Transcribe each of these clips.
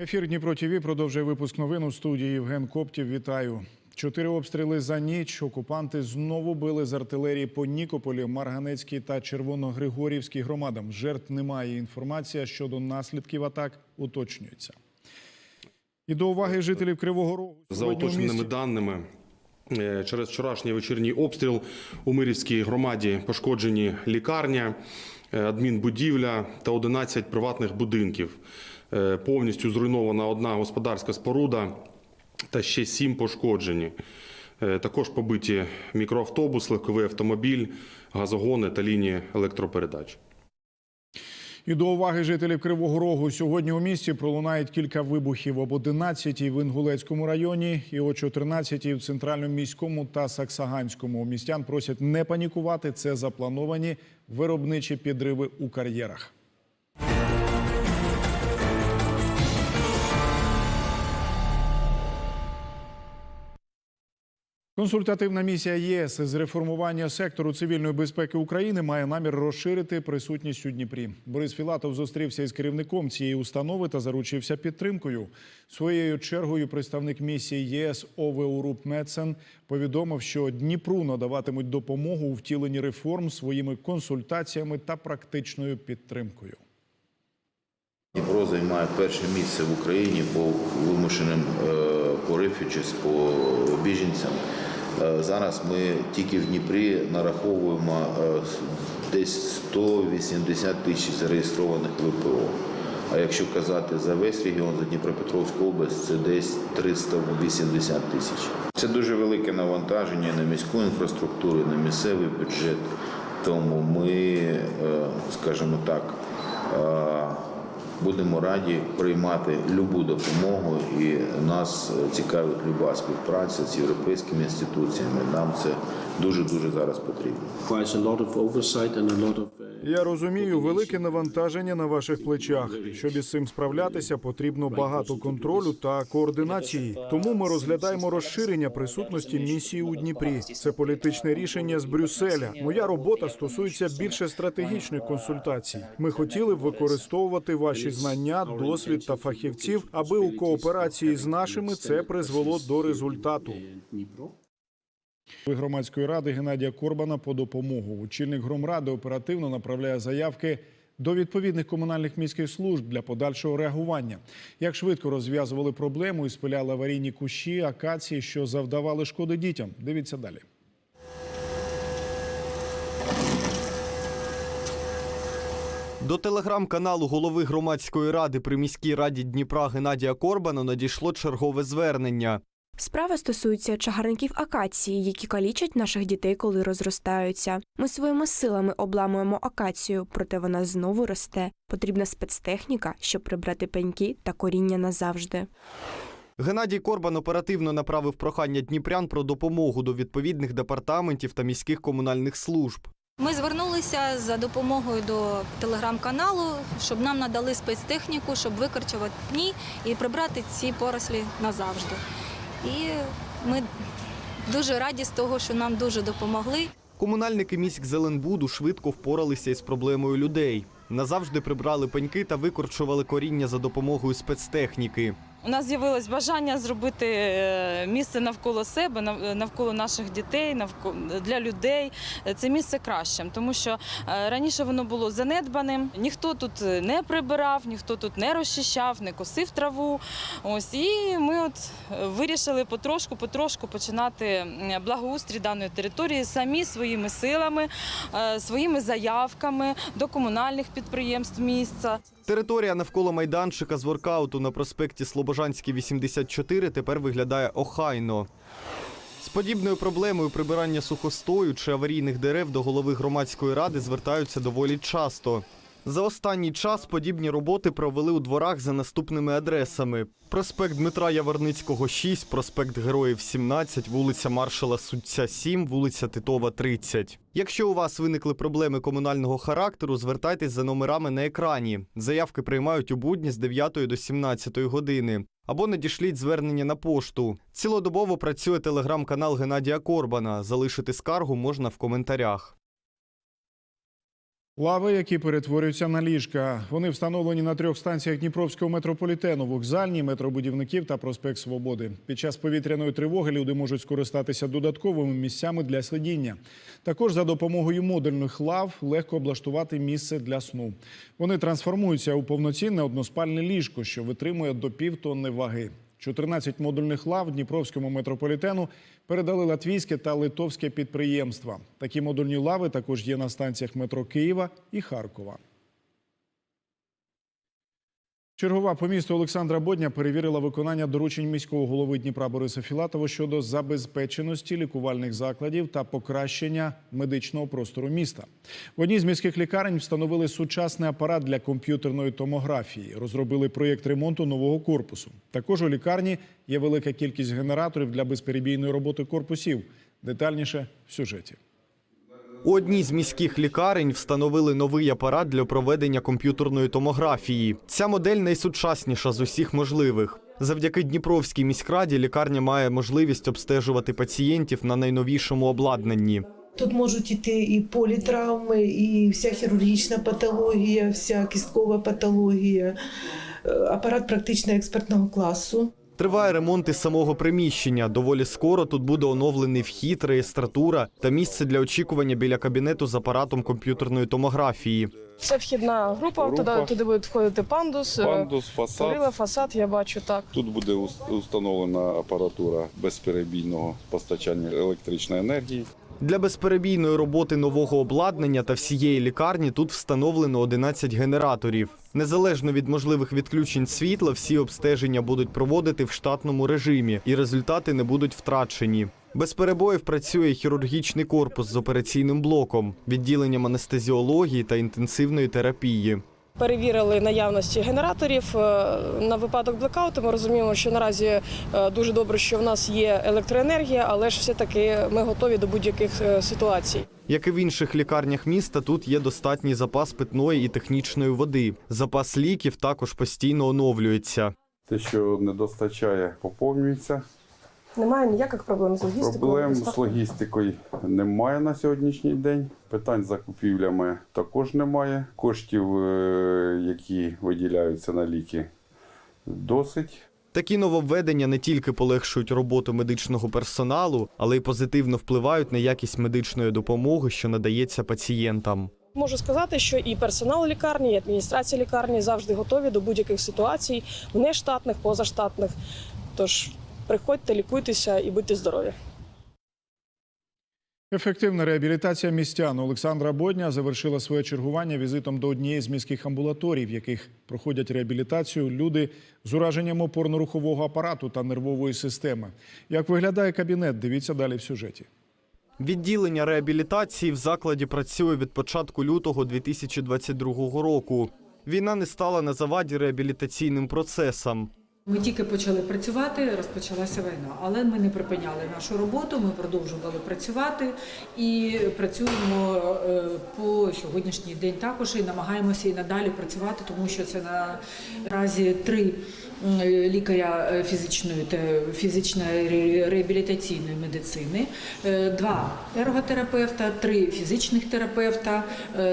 Ефір Дніпро ТВ продовжує випуск новин у студії Євген Коптів. Вітаю. Чотири обстріли за ніч. Окупанти знову били з артилерії по Нікополі, Марганецькій та Червоногригорівській громадам. Жертв немає. Інформація щодо наслідків атак уточнюється. І до уваги жителів Кривого Рогу. За уточненими місті- даними, е, через вчорашній вечірній обстріл у Мирівській громаді пошкоджені лікарня, е, адмінбудівля та 11 приватних будинків. Е, Повністю зруйнована одна господарська споруда та ще сім пошкоджені. Е, Також побиті мікроавтобус, легковий автомобіль, газогони та лінії електропередач. І до уваги жителів Кривого Рогу. Сьогодні у місті пролунають кілька вибухів об 11 в Інгулецькому районі і о 14 в центральному міському та Саксаганському. Містян просять не панікувати. Це заплановані виробничі підриви у кар'єрах. Консультативна місія ЄС з реформування сектору цивільної безпеки України має намір розширити присутність у Дніпрі. Борис Філатов зустрівся із керівником цієї установи та заручився підтримкою. Своєю чергою представник місії ЄС Ове Уруп Мецен повідомив, що Дніпру надаватимуть допомогу у втіленні реформ своїми консультаціями та практичною підтримкою. Дніпро займає перше місце в Україні по вимушеним е, по refugees, по біженцям. Е, Зараз ми тільки в Дніпрі нараховуємо е, десь 180 тисяч зареєстрованих ВПО. А якщо казати за весь регіон, за Дніпропетровську область, це десь 380 тисяч. Це дуже велике навантаження на міську інфраструктуру, на місцевий бюджет. Тому ми, е, скажімо так, Будемо раді приймати любу допомогу, і нас цікавить люба співпраця з європейськими інституціями. Нам це дуже дуже зараз потрібно. Я розумію велике навантаження на ваших плечах. Щоб із цим справлятися, потрібно багато контролю та координації. Тому ми розглядаємо розширення присутності місії у Дніпрі. Це політичне рішення з Брюсселя. Моя робота стосується більше стратегічних консультацій. Ми хотіли б використовувати ваші знання, досвід та фахівців, аби у кооперації з нашими це призвело до результату. Громадської ради Геннадія Корбана по допомогу. Очільник громради оперативно направляє заявки до відповідних комунальних міських служб для подальшого реагування. Як швидко розв'язували проблему і спиляли аварійні кущі, акації, що завдавали шкоди дітям. Дивіться далі. До телеграм-каналу голови громадської ради при міській раді Дніпра Геннадія Корбана надійшло чергове звернення. Справа стосується чагарників акації, які калічать наших дітей, коли розростаються. Ми своїми силами обламуємо акацію, проте вона знову росте. Потрібна спецтехніка, щоб прибрати пеньки та коріння назавжди. Геннадій Корбан оперативно направив прохання дніпрян про допомогу до відповідних департаментів та міських комунальних служб. Ми звернулися за допомогою до телеграм-каналу, щоб нам надали спецтехніку, щоб викорчувати пні і прибрати ці порослі назавжди. І ми дуже раді з того, що нам дуже допомогли. Комунальники міськ Зеленбуду швидко впоралися із проблемою людей. Назавжди прибрали пеньки та викорчували коріння за допомогою спецтехніки. У нас з'явилось бажання зробити е, місце навколо себе, навколо наших дітей, навколо для людей. Е, Це місце кращим, тому що е, раніше воно було занедбаним. Ніхто тут не прибирав, ніхто тут не розчищав, не косив траву. Ось і ми от е, вирішили потрошку, потрошку починати благоустрій даної території самі своїми силами, е, своїми заявками до комунальних підприємств місця. Територія навколо майданчика з воркауту на проспекті Слобожанський, 84 тепер виглядає охайно. З подібною проблемою прибирання сухостою чи аварійних дерев до голови громадської ради звертаються доволі часто. За останній час подібні роботи провели у дворах за наступними адресами: проспект Дмитра Яворницького, 6, проспект Героїв 17, вулиця Маршала Сутця 7, вулиця Титова 30. Якщо у вас виникли проблеми комунального характеру, звертайтесь за номерами на екрані. Заявки приймають у будні з 9 до 17 години. Або надішліть звернення на пошту. Цілодобово працює телеграм-канал Геннадія Корбана. Залишити скаргу можна в коментарях. Лави, які перетворюються на ліжка. Вони встановлені на трьох станціях Дніпровського метрополітену: вокзальній, метробудівників та проспект Свободи. Під час повітряної тривоги люди можуть скористатися додатковими місцями для сидіння. Також за допомогою модульних лав легко облаштувати місце для сну. Вони трансформуються у повноцінне односпальне ліжко, що витримує до півтонни ваги. 14 модульних лав Дніпровському метрополітену передали латвійське та литовське підприємства. Такі модульні лави також є на станціях метро Києва і Харкова. Чергова по місту Олександра Бодня перевірила виконання доручень міського голови Дніпра Бориса Філатова щодо забезпеченості лікувальних закладів та покращення медичного простору міста. В одній з міських лікарень встановили сучасний апарат для комп'ютерної томографії, розробили проєкт ремонту нового корпусу. Також у лікарні є велика кількість генераторів для безперебійної роботи корпусів. Детальніше в сюжеті. У одній з міських лікарень встановили новий апарат для проведення комп'ютерної томографії. Ця модель найсучасніша з усіх можливих. Завдяки Дніпровській міськраді лікарня має можливість обстежувати пацієнтів на найновішому обладнанні. Тут можуть іти і політравми, і вся хірургічна патологія, вся кісткова патологія, Е, апарат практично експертного класу. Триває ремонт і самого приміщення. Доволі скоро тут буде оновлений вхід, реєстратура та місце для очікування біля кабінету з апаратом комп'ютерної томографії. Це вхідна група, Група. Туди, туди буде входити пандус, е, Пандус, фасад. Крила, фасад, я бачу так. Тут буде ус- установлена апаратура безперебійного постачання електричної енергії. Для безперебійної роботи нового обладнання та всієї лікарні тут встановлено 11 генераторів. Незалежно від можливих відключень світла, всі обстеження будуть проводити в штатному режимі, і результати не будуть втрачені. Без перебоїв працює хірургічний корпус з операційним блоком, відділенням анестезіології та інтенсивної терапії. Перевірили наявності генераторів е, на випадок блекауту. Ми розуміємо, що наразі е, дуже добре, що в нас є електроенергія, але ж все-таки ми готові до будь-яких е, ситуацій. Як і в інших лікарнях міста, тут є достатній запас питної і технічної води. Запас ліків також постійно оновлюється. Те, що не достачає, поповнюється. Немає ніяких проблем з логістикою. Проблем з логістикою немає на сьогоднішній день. Питань з закупівлями також немає. Коштів, е, які виділяються на ліки, досить. Такі нововведення не тільки полегшують роботу медичного персоналу, але й позитивно впливають на якість медичної допомоги, що надається пацієнтам. Можу сказати, що і персонал лікарні, і адміністрація лікарні завжди готові до будь-яких ситуацій, внештатних, позаштатних. Тож приходьте, лікуйтеся і будьте здорові. Ефективна реабілітація містян Олександра Бодня завершила своє чергування візитом до однієї з міських амбулаторій, в яких проходять реабілітацію люди з ураженням опорно-рухового апарату та нервової системи. Як виглядає кабінет? Дивіться далі в сюжеті. Відділення реабілітації в закладі працює від початку лютого 2022 року. Війна не стала на заваді реабілітаційним процесам. Ми тільки почали працювати, розпочалася війна, але ми не припиняли нашу роботу. Ми продовжували працювати і працюємо е, по сьогоднішній день також і намагаємося і надалі працювати, тому що це наразі три лікаря е, фізичної та фізичної реабілітаційної медицини, е, два ерготерапевта, три фізичних терапевта,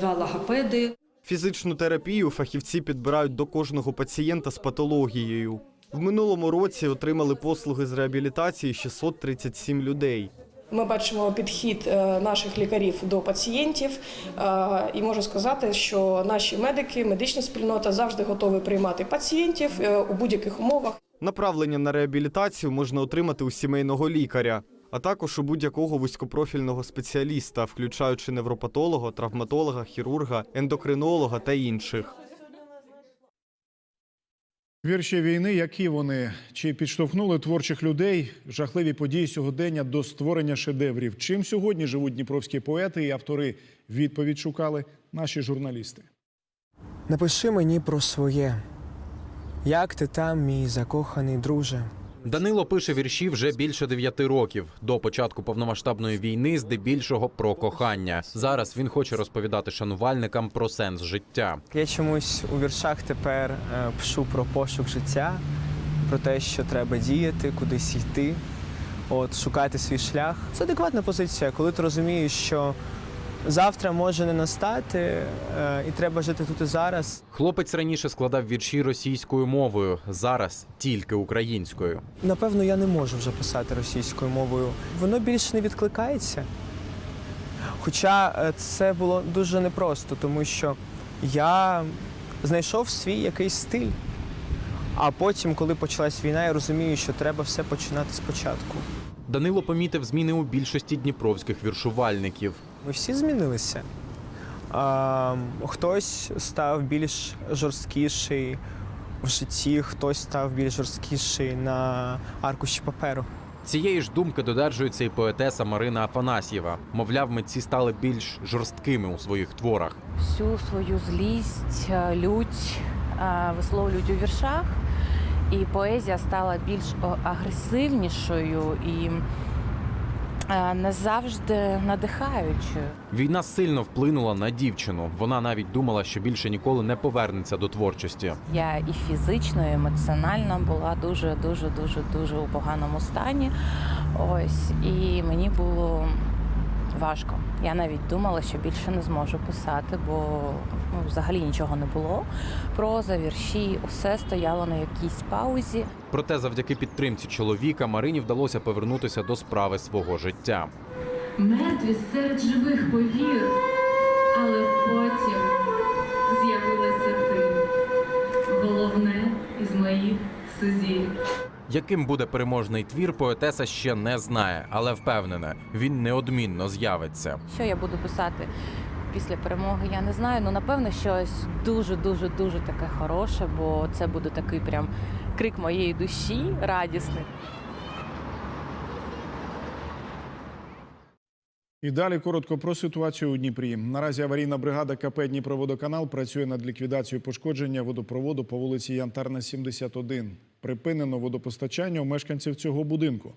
два логопеди. Фізичну терапію фахівці підбирають до кожного пацієнта з патологією. В минулому році отримали послуги з реабілітації 637 людей. Ми бачимо підхід е, наших лікарів до пацієнтів, е, і можу сказати, що наші медики, медична спільнота завжди готові приймати пацієнтів е, у будь-яких умовах. Направлення на реабілітацію можна отримати у сімейного лікаря, а також у будь-якого вузькопрофільного спеціаліста, включаючи невропатолога, травматолога, хірурга, ендокринолога та інших. Вірші війни, які вони чи підштовхнули творчих людей жахливі події сьогодення до створення шедеврів? Чим сьогодні живуть дніпровські поети і автори? Відповідь шукали наші журналісти. Напиши мені про своє. Як ти там, мій закоханий друже? Данило пише вірші вже більше дев'яти років до початку повномасштабної війни, здебільшого про кохання. Зараз він хоче розповідати шанувальникам про сенс життя. Я чомусь у віршах тепер е, пишу про пошук життя, про те, що треба діяти, кудись йти, от шукати свій шлях. Це адекватна позиція, коли ти розумієш, що завтра може не настати, е, і треба жити тут і зараз. Хлопець раніше складав вірші російською мовою, зараз тільки українською. Напевно, я не можу вже писати російською мовою. Воно більше не відкликається. Хоча е, це було дуже непросто, тому що я знайшов свій якийсь стиль. А потім, коли почалась війна, я розумію, що треба все починати спочатку. Данило помітив зміни у більшості дніпровських віршувальників. Ми всі змінилися. А, хтось став більш жорсткіший в житті, хтось став більш жорсткіший на аркуші паперу. Цієї ж думки додержується і поетеса Марина Афанасьєва. Мовляв, митці стали більш жорсткими у своїх творах. всю свою злість, е, лють е, висловлюють у віршах, і поезія стала більш агресивнішою і не завжди надихаючою. Війна сильно вплинула на дівчину. Вона навіть думала, що більше ніколи не повернеться до творчості. Я і фізично, і емоціонально була дуже, дуже, дуже, дуже у поганому стані. Ось і мені було важко. Я навіть думала, що більше не зможу писати, бо ну, взагалі нічого не було. Проза, вірші, усе стояло на якійсь паузі. Проте, завдяки підтримці чоловіка, Марині вдалося повернутися до справи свого життя. Мертві серед живих повір, але потім з'явилася ти. Головне із моїх сузір'їв. Яким буде переможний твір, поетеса ще не знає, але впевнена, він неодмінно з'явиться. Що я буду писати після перемоги, я не знаю. Ну напевно, щось дуже, дуже, дуже таке хороше, бо це буде такий прям крик моєї душі, радісний. І далі коротко про ситуацію у Дніпрі. Наразі аварійна бригада КП Дніпроводоканал працює над ліквідацією пошкодження водопроводу по вулиці Янтарна, 71. Припинено водопостачання у мешканців цього будинку.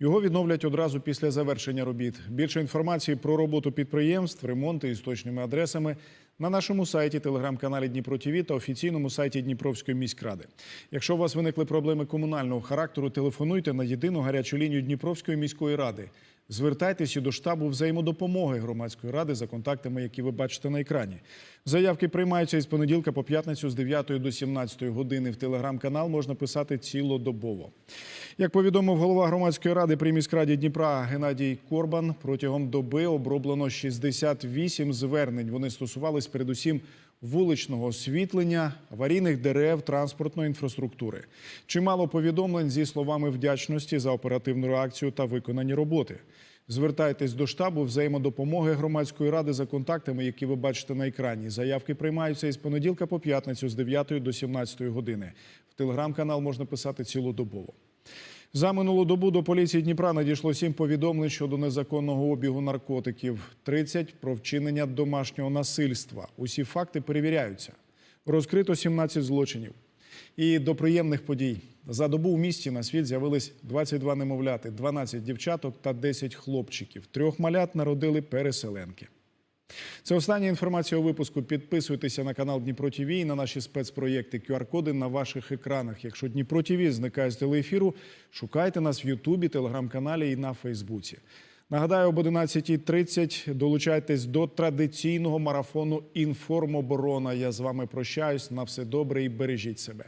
Його відновлять одразу після завершення робіт. Більше інформації про роботу підприємств, ремонти із точними адресами на нашому сайті, телеграм-каналі Дніпро ТВ та офіційному сайті Дніпровської міськради. Якщо у вас виникли проблеми комунального характеру, телефонуйте на єдину гарячу лінію Дніпровської міської ради. Звертайтеся до штабу взаємодопомоги громадської ради за контактами, які ви бачите на екрані. Заявки приймаються із понеділка по п'ятницю з 9 до 17 години. В телеграм-канал можна писати цілодобово. Як повідомив голова громадської ради при міськраді Дніпра Геннадій Корбан, протягом доби оброблено 68 звернень. Вони стосувались передусім вуличного освітлення, аварійних дерев, транспортної інфраструктури. Чимало повідомлень зі словами вдячності за оперативну реакцію та виконані роботи. Звертайтесь до штабу взаємодопомоги громадської ради за контактами, які ви бачите на екрані. Заявки приймаються із понеділка по п'ятницю з 9 до 17 години. В телеграм-канал можна писати цілодобово. За минулу добу до поліції Дніпра надійшло сім повідомлень щодо незаконного обігу наркотиків, 30 – про вчинення домашнього насильства. Усі факти перевіряються. Розкрито 17 злочинів. І до приємних подій. За добу в місті на світ з'явились 22 немовляти, 12 дівчаток та 10 хлопчиків. Трьох малят народили переселенки. Це остання інформація у випуску. Підписуйтеся на канал Дніпро ТВ і на наші спецпроєкти QR-коди на ваших екранах. Якщо Дніпро ТВ зникає з телеефіру, шукайте нас в Ютубі, телеграм-каналі і на Фейсбуці. Нагадаю, об 11.30 долучайтесь до традиційного марафону Інформоборона. Я з вами прощаюсь. На все добре і бережіть себе.